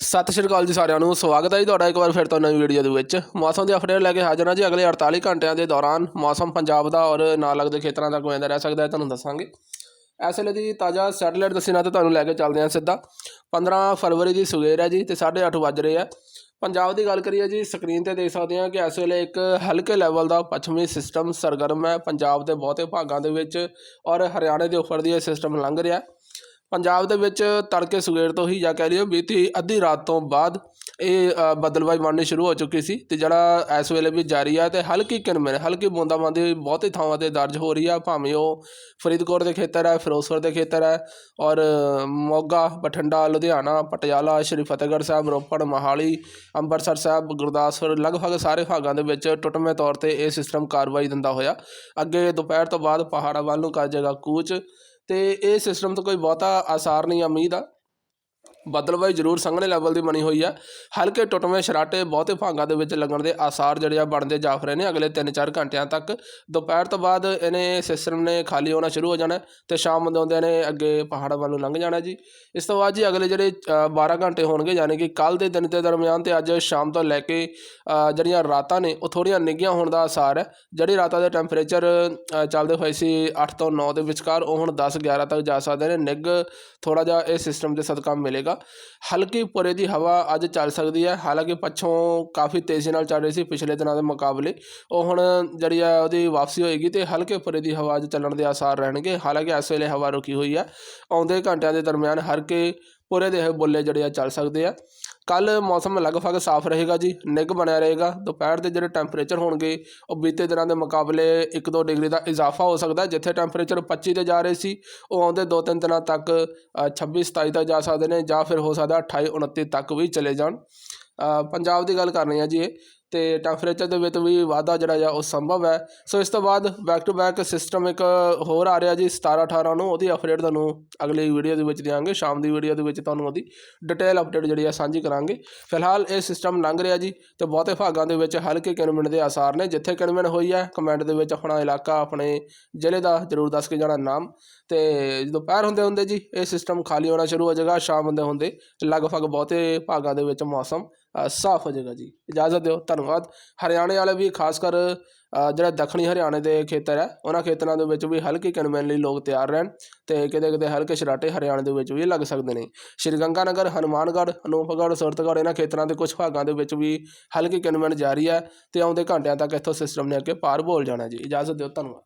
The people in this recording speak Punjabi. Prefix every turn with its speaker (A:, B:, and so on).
A: ਸਤਿ ਸ਼੍ਰੀ ਅਕਾਲ ਜੀ ਸਾਰਿਆਂ ਨੂੰ, ਸਵਾਗਤ ਹੈ ਜੀ ਤੁਹਾਡਾ ਇੱਕ ਵਾਰ ਫਿਰ ਤੋਂ ਨਵੀਂ ਵੀਡੀਓ ਦੇ ਵਿੱਚ। ਮੌਸਮ ਦੀ ਅਪਡੇਟ ਲੈ ਕੇ ਹਾਜ਼ਰ ਹਾਂ ਜੀ ਅਗਲੇ 48 ਘੰਟਿਆਂ ਦੇ ਦੌਰਾਨ। ਮੌਸਮ ਪੰਜਾਬ ਦਾ ਔਰ ਨਾਲ ਲੱਗਦੇ ਖੇਤਰਾਂ ਦਾ ਕਿਵੇਂ ਰਹਿ ਸਕਦਾ ਹੈ ਤੁਹਾਨੂੰ ਦੱਸਾਂਗੇ। ਇਸ ਵੇਲੇ ਦੀ ਤਾਜ਼ਾ ਸੈਟਲਾਈਟ ਦੱਸਣਾ ਤੇ ਤੁਹਾਨੂੰ ਲੈ ਕੇ ਚੱਲਦੇ ਹਾਂ ਸਿੱਧਾ। 15 ਫਰਵਰੀ ਦੀ ਸਵੇਰ ਹੈ ਜੀ ਤੇ 8:30 ਵੱਜ ਰਹੇ ਆ। ਪੰਜਾਬ ਦੀ ਗੱਲ ਕਰੀਏ ਜੀ ਸਕਰੀਨ ਤੇ ਦੇਖ ਸਕਦੇ ਹਾਂ ਕਿ ਇਸ ਵੇਲੇ ਇੱਕ ਹਲਕੇ ਲੈਵਲ ਦਾ ਪੱਛਮੀ ਸਿਸਟਮ ਸਰਗਰਮ ਹੈ। ਪੰਜਾਬ ਦੇ ਬਹੁਤੇ ਭਾਗਾਂ ਦੇ ਵਿੱਚ ਔਰ ਹਰਿਆਣੇ ਦੇ ਉੱਪਰ ਦੀ ਇਹ ਸਿਸਟਮ ਲੰਘ ਰਿਹਾ ਹੈ। ਪੰਜਾਬ ਦੇ ਵਿੱਚ ਤੜਕੇ ਸਵੇਰ ਤੋਂ ਹੀ ਜਾਂ ਕਹਿ ਲਿਓ ਬੀਤੀ ਅੱਧੀ ਰਾਤ ਤੋਂ ਬਾਅਦ ਇਹ ਬਦਲਵਾਈ ਬਣਨੀ ਸ਼ੁਰੂ ਹੋ ਚੁੱਕੀ ਸੀ ਤੇ ਜਿਹੜਾ ਇਸ ਵੇਲੇ ਵੀ ਜਾਰੀ ਆ ਤੇ ਹਲਕੀ ਕਿਨਮੇ ਹਲਕੀ ਬੂੰਦਾਬਾਂਦੀ ਬਹੁਤੇ ਥਾਵਾਂ ਤੇ ਦਰਜ ਹੋ ਰਹੀ ਆ, ਭਾਵੇਂ ਉਹ ਫਰੀਦਕੋਟ ਦੇ ਖੇਤਰ ਹੈ, ਫਿਰੋਜ਼ਪੁਰ ਦੇ ਖੇਤਰ ਹੈ ਔਰ ਮੋਗਾ, ਬਠਿੰਡਾ, ਲੁਧਿਆਣਾ, ਪਟਿਆਲਾ, ਸ਼੍ਰੀ ਫਤਿਹਗੜ੍ਹ ਸਾਹਿਬ, ਰੋਪੜ, ਮੋਹਾਲੀ, ਅੰਮ੍ਰਿਤਸਰ ਸਾਹਿਬ, ਗੁਰਦਾਸਪੁਰ, ਲਗਭਗ ਸਾਰੇ ਭਾਗਾਂ ਦੇ ਵਿੱਚ ਟੁੱਟਵੇਂ ਤੌਰ ਤੇ ਇਹ ਸਿਸਟਮ ਕਾਰਵਾਈ ਦਿੰਦਾ ਹੋਇਆ। ਅੱਗੇ ਦੁਪਹਿਰ ਤੋਂ ਬਾਅਦ ਪਹਾੜਾਂ ਵੱਲ ਨੂੰ ਕਰ ਜਾਏਗਾ ਕੂਚ। ਤੇ ਇਹ ਸਿਸਟਮ ਤੋਂ ਕੋਈ ਬਹੁਤਾ ਆਸਾਰ ਨਹੀਂ ਆ ਮੀਂਹ ਆ। ਬਦਲਵਾਈ ਜ਼ਰੂਰ ਸੰਘਣੇ ਲੈਵਲ ਦੀ ਬਣੀ ਹੋਈ ਆ। ਹਲਕੇ ਟੁੱਟਵੇਂ ਸ਼ਰਾਟੇ ਬਹੁਤੇ ਭਾਗਾਂ ਦੇ ਵਿੱਚ ਲੱਗਣ ਦੇ ਆਸਾਰ ਜਿਹੜੇ ਆ ਬਣਦੇ ਜਾਫ ਰਹੇ ਨੇ। ਅਗਲੇ 3-4 ਘੰਟਿਆਂ ਤੱਕ ਦੁਪਹਿਰ ਤੋਂ ਬਾਅਦ ਇਹਨੇ ਸਿਸਟਮ ਨੇ ਖਾਲੀ ਹੋਣਾ ਸ਼ੁਰੂ ਹੋ ਜਾਣਾ ਹੈ ਤੇ ਸ਼ਾਮ ਦੇ ਆਉਂਦੇ ਨੇ ਅੱਗੇ ਪਹਾੜਾਂ ਵੱਲ ਨੂੰ ਲੰਘ ਜਾਣਾ ਜੀ। ਇਸ ਤੋਂ ਬਾਅਦ ਜੀ ਅਗਲੇ ਜਿਹੜੇ ਅ, 12 ਘੰਟੇ ਹੋਣਗੇ ਯਾਨੀ ਕਿ ਕੱਲ ਦੇ ਦਿਨ ਦੇ ਦਰਮਿਆਨ ਤੇ ਅੱਜ ਸ਼ਾਮ ਤੋਂ ਲੈ ਕੇ ਜਿਹੜੀਆਂ ਰਾਤਾਂ ਨੇ ਉਹ ਥੋੜ੍ਹੀਆਂ ਨਿੱਘੀਆਂ ਹੋਣ ਦਾ ਆਸਾਰ ਹੈ। ਜਿਹੜੀ ਰਾਤਾਂ ਦੇ ਟੈਂਪਰੇਚਰ ਚੱਲਦੇ ਹੋਏ ਸੀ 8 ਤੋਂ 9 ਦੇ ਵਿਚਕਾਰ ਉਹ ਹੁਣ 10 11 ਤੱਕ ਜਾ ਸਕਦੇ ਨੇ। ਨਿੱਘ ਥੋੜਾ ਜਿਹਾ ਇਹ ਸਿਸਟਮ ਦੇ ਸਦਕਾ ਮਿਲੇਗਾ। ਹਲਕੀ ਪੁਰੇ ਦੀ ਹਵਾ ਅੱਜ ਚੱਲ ਸਕਦੀ ਹੈ। ਹਾਲਾਂਕਿ ਪੱਛੋਂ ਕਾਫੀ ਤੇਜ਼ੀ ਨਾਲ ਚੱਲ ਰਹੀ ਸੀ ਪਿਛਲੇ ਦਿਨਾਂ ਦੇ ਮੁਕਾਬਲੇ। ਉਹ ਹੁਣ ਜਿਹੜੀ ਆ ਉਹਦੀ ਵਾਪਸੀ ਹੋਏਗੀ ਤੇ ਹਲਕੇ ਪੁਰੇ ਦੀ ਹਵਾ ਅੱਜ ਚੱਲਣ ਦੇ ਆਸਾਰ ਰਹਿਣਗੇ। ਹਾਲਾਂਕਿ ਇਸ ਵੇਲੇ ਹਵਾ ਰੁਕੀ ਹੋਈ ਹੈ। ਆਉਂਦੇ ਘੰਟਿਆਂ ਦੇ ਦਰਮਿਆਨ ਹਲਕੇ ਪੁਰੇ ਦੇ ਇਹ ਬੁੱਲੇ ਜਿਹੜੇ ਆ ਚੱਲ ਸਕਦੇ ਆ। ਕੱਲ ਮੌਸਮ ਲਗਭਗ ਸਾਫ਼ ਰਹੇਗਾ ਜੀ, ਨਿੱਘ ਬਣਿਆ ਰਹੇਗਾ, ਦੁਪਹਿਰ ਦੇ ਜਿਹੜੇ ਟੈਂਪਰੇਚਰ ਹੋਣਗੇ, ਉਹ ਬੀਤੇ ਦਿਨਾਂ ਦੇ ਮੁਕਾਬਲੇ 1-2 ਡਿਗਰੀ ਦਾ ਇਜ਼ਾਫਾ ਹੋ ਸਕਦਾ ਜਿੱਥੇ ਟੈਂਪਰੇਚਰ 25 ਤੇ ਜਾ ਰਹੇ ਸੀ, ਉਹ ਆਉਂਦੇ 2-3 ਦਿਨਾਂ ਤੱਕ 26-27 ਤੱਕ ਜਾ ਸਕਦੇ ਨੇ ਜਾਂ ਫਿਰ ਹੋ ਸਕਦਾ 28-29 ਤੱਕ ਵੀ ਚਲੇ ਜਾਣ। ਪੰਜਾਬ ਦੀ ਗੱਲ ਕਰਨੀ ਹੈ ਜੀ ਇਹ ਤੇ ਟੈਂਪਰੇਚਰ ਦੇ ਵਿੱਚ ਵੀ ਵਾਧਾ ਜਿਹੜਾ ਆ ਉਹ ਸੰਭਵ ਹੈ। ਸੋ ਇਸ ਤੋਂ ਬਾਅਦ ਬੈਕ ਟੂ ਬੈਕ ਸਿਸਟਮ ਇੱਕ ਹੋਰ ਆ ਰਿਹਾ ਜੀ 17 18 ਨੂੰ, ਉਹਦੀ ਅਪਡੇਟ ਤੁਹਾਨੂੰ ਅਗਲੀ ਵੀਡੀਓ ਦੇ ਵਿੱਚ ਦਿਆਂਗੇ। ਸ਼ਾਮ ਦੀ ਵੀਡੀਓ ਦੇ ਵਿੱਚ ਤੁਹਾਨੂੰ ਉਹਦੀ ਡਿਟੇਲ ਅਪਡੇਟ ਜਿਹੜੀ ਆ ਸਾਂਝੀ ਕਰਾਂਗੇ। ਫਿਲਹਾਲ ਇਹ ਸਿਸਟਮ ਲੰਘ ਰਿਹਾ ਜੀ ਤੇ ਬਹੁਤੇ ਭਾਗਾਂ ਦੇ ਵਿੱਚ ਹਲਕੇ ਕਿਣਮਿਣ ਦੇ ਆਸਾਰ ਨੇ, ਜਿੱਥੇ ਕਿਣਮਿਣ ਹੋਈ ਹੈ ਕਮੈਂਟ ਦੇ ਵਿੱਚ ਆਪਣਾ ਇਲਾਕਾ, ਆਪਣੇ ਜ਼ਿਲ੍ਹੇ ਦਾ ਜ਼ਰੂਰ ਦੱਸ ਕੇ ਜਾਣਾ ਨਾਮ। ਤੇ ਜਦੋਂ ਦੁਪਹਿਰ ਹੁੰਦੇ ਹੁੰਦੇ ਜੀ ਇਹ ਸਿਸਟਮ ਖਾਲੀ ਹੋਣਾ ਸ਼ੁਰੂ ਹੋ ਜਾਏਗਾ, ਸ਼ਾਮ ਹੁੰਦੇ ਹੁੰਦੇ ਲਗਭਗ ਬਹੁਤੇ ਭਾਗਾਂ ਦੇ ਵਿੱਚ ਮੌਸਮ ਸਾਫ਼ ਹੋ ਜਾਏਗਾ ਜੀ। ਇਜਾਜ਼ਤ ਦਿਓ, ਧੰਨਵਾਦ। ਹਰਿਆਣੇ ਵਾਲੇ ਵੀ ਖਾਸ ਕਰ ਜਿਹੜਾ ਦੱਖਣੀ ਹਰਿਆਣੇ ਦੇ ਖੇਤਰ ਹੈ, ਉਹਨਾਂ ਖੇਤਰਾਂ ਦੇ ਵਿੱਚ ਵੀ ਹਲਕੀ ਕਿਣਮਿਣ ਲਈ ਲੋਕ ਤਿਆਰ ਰਹਿਣ ਤੇ ਕਿਤੇ ਕਿਤੇ ਹਲਕੇ ਸ਼ਰਾਟੇ ਹਰਿਆਣੇ ਦੇ ਵਿੱਚ ਵੀ ਲੱਗ ਸਕਦੇ ਨੇ। ਸ਼੍ਰੀ ਗੰਗਾਨਗਰ ਹਨੂਮਾਨਗੜ੍ਹ ਅਨੂਪਗੜ੍ਹ ਸੁਰਤਗੜ੍ਹ, ਇਹਨਾਂ ਖੇਤਰਾਂ ਦੇ ਕੁਝ ਭਾਗਾਂ ਦੇ ਵਿੱਚ ਵੀ ਹਲਕੀ ਕਿਣਮਿਣ ਜਾਰੀ ਹੈ ਤੇ ਆਉਂਦੇ ਘੰਟਿਆਂ ਤੱਕ ਇੱਥੋਂ ਸਿਸਟਮ ਨੇ ਅੱਗੇ ਪਾਰ ਬੋਲ ਜਾਣਾ ਜੀ। ਇਜਾਜ਼ਤ ਦਿਓ, ਧੰਨਵਾਦ।